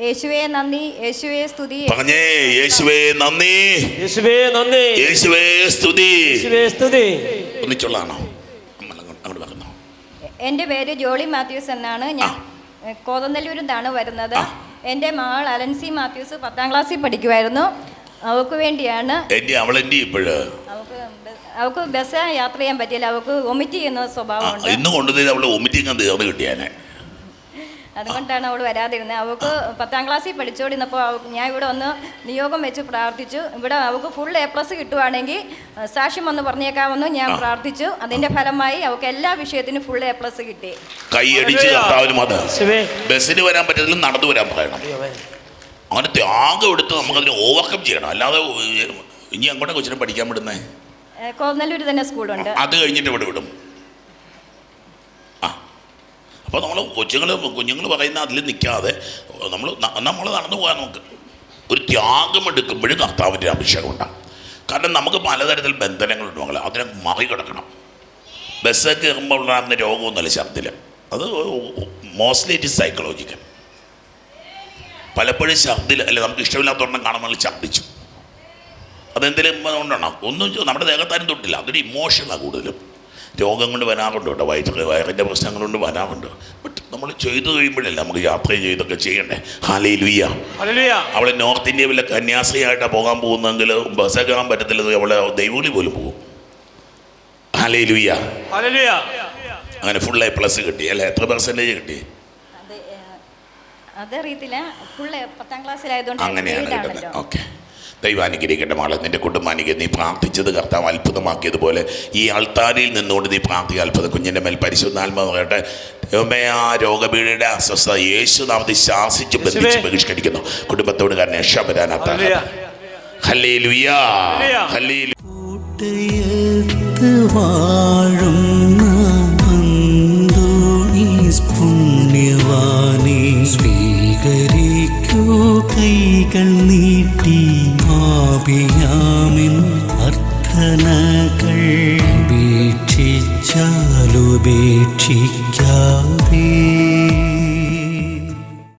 യേശുവേ നന്ദി. യേശുവേ സ്തുതി. പറഞ്ഞേ യേശുവേ നന്ദി. യേശുവേ നന്ദി. യേശുവേ സ്തുതി. യേശുവേ സ്തുതി. ഒന്നിച്ചുള്ളതാണോ? അങ്ങോട്ട് പറഞ്ഞു എന്റെ പേര് ജോളി മാത്യൂസ് എന്നാണ്. ഞാൻ കോതന്തല്ലൂരിൽ നിന്നാണ് വരുന്നത്. എന്റെ എന്റെ മകൾ അലൻസി മാത്യൂസ് പത്താം ക്ലാസ്സിൽ പഠിക്കുമായിരുന്നു. അവൾക്ക് വേണ്ടിയാണ്. ഇപ്പോഴ്. അവൾക്ക് ബസ് യാത്ര ചെയ്യാൻ പറ്റിയില്ല. അവൾക്ക് വൊമിറ്റ് ചെയ്യുന്ന സ്വഭാവം ഇന്ന് തീർന്ന് കിട്ടിയാനെ. അതുകൊണ്ടാണ് അവൾ വരാതിരുന്നത് അവൾക്ക് പത്താം ക്ലാസ്സിൽ പഠിച്ചുകൊണ്ടിരുന്നപ്പോൾ ഞാൻ ഇവിടെ വന്ന് നിയോഗം വെച്ച് പ്രാർത്ഥിച്ചു. ഇവിടെ അവൾക്ക് ഫുൾ എ പ്ലസ് കിട്ടുവാണെങ്കിൽ സാക്ഷ്യം വന്ന് പറഞ്ഞേക്കാമെന്ന് ഞാൻ പ്രാർത്ഥിച്ചു. അതിന്റെ ഫലമായി അവൾക്ക് എല്ലാ വിഷയത്തിനും ഫുൾ എ പ്ലസ് കിട്ടി. കൈയടിച്ച് കർത്താവിനും ബസ്സിന് വരാൻ പറ്റത്തില്ല നടന്നു വരാൻ പറയണം. അങ്ങനെ ത്യാഗം എടുത്ത് നമുക്കതിനെ ഓവർകം ചെയ്യണം. അല്ലാതെ ഇനി അങ്ങോട്ട് കൊച്ചിനെ പഠിക്കാൻ വിടുന്നേ? കോന്നല്ലൂർ തന്നെ സ്കൂളുണ്ട് അത് കഴിഞ്ഞിട്ട് ഇവിടെ വിടും ആ അപ്പോൾ നമ്മൾ കൊച്ചുങ്ങൾ കുഞ്ഞുങ്ങൾ പറയുന്ന അതിൽ നിൽക്കാതെ നമ്മൾ നമ്മൾ നടന്നു പോകാൻ നമുക്ക് ഒരു ത്യാഗം എടുക്കുമ്പോഴും കർത്താവിന്റെ അഭിഷേകം ഉണ്ടാകും. കാരണം നമുക്ക് പലതരത്തിൽ ബന്ധനങ്ങളുണ്ട് മകളെ. അതിനെ മറികടക്കണം. ബസ് കയറുമ്പോൾ ഉണ്ടാകുന്ന രോഗമൊന്നുമല്ല ശബ്ദത്തിൽ. അത് മോസ്റ്റ്ലി ഇറ്റ് സൈക്കോളജിക്കൽ പലപ്പോഴും ശബ്ദത്തിൽ അല്ല നമുക്ക് ഇഷ്ടമില്ലാത്തവണ്ണം കാണുമ്പോൾ ശബ്ദിച്ചു. അതെന്തെങ്കിലും കൊണ്ടാണോ ഒന്നും നമ്മുടെ ദേഹത്താരും തൊട്ടില്ല. അതൊരു ഇമോഷനാണ് കൂടുതലും. രോഗം കൊണ്ട് വരാറുണ്ട് കേട്ടോ. വയറ്റിൽ വയറിന്റെ പ്രശ്നങ്ങൾ കൊണ്ട് വരാറുണ്ട്. ബട്ട് നമ്മൾ ചെയ്തു കഴിയുമ്പോഴല്ലേ നമുക്ക് യാത്ര ചെയ്തൊക്കെ ചെയ്യണ്ടേ? ഹാലേ ലുയ്യ അവളെ നോർത്ത് ഇന്ത്യ വല്ല കന്യാസ്ത്രീയായിട്ടാണ് പോകാൻ പോകുന്നതെങ്കിൽ ബസ് കയറാൻ പറ്റത്തില്ല. അവളെ ദൈവോളി പോലും പോകും. ഹാലേ ലുയ്യ അങ്ങനെ ഫുൾ എ പ്ലസ് കിട്ടി. അല്ലേ? എത്ര പെർസെന്റേജ് കിട്ടി? അതറിയത്തില്ല. ഫുൾ പത്താം ക്ലാസ്സിലായതുകൊണ്ട് അങ്ങനെയാണ്. കിട്ടുന്നത്. ഓക്കെ ദൈവാനുഗ്രഹിക്കട്ടെ മോളെ നിന്റെ കുടുംബാനിക്ക് നീ പ്രാർത്ഥിച്ചത് കർത്താവ് അത്ഭുതമാക്കിയതുപോലെ ഈ ആൾത്താരിൽ നിന്നുകൊണ്ട് നീ പ്രാർത്ഥിക അത്ഭുതം കുഞ്ഞിന്റെ മേൽ പരിശുദ്ധാത്മ പറയട്ടെ ദൈവമേ ആ രോഗപീഠയുടെ അസ്വസ്ഥത യേശു നാമത്തിൽ ശാസിച്ച് ബന്ധിച്ച്. ബഹിഷ്കരിക്കുന്നു. കുടുംബത്തോട് കാരണം രക്ഷപ്പെടാനാത്ത ഹല്ലേലൂയ. ഹല്ലേ ലുയാ. ഹല്ലേ അന്തോണീസ് സ്വീകരിക്കൂ കൈകൾ നീട്ടി ആപിയാമിൻ അർത്ഥനകൾ. ഉപേക്ഷിച്ചാലുപേക്ഷിക്ക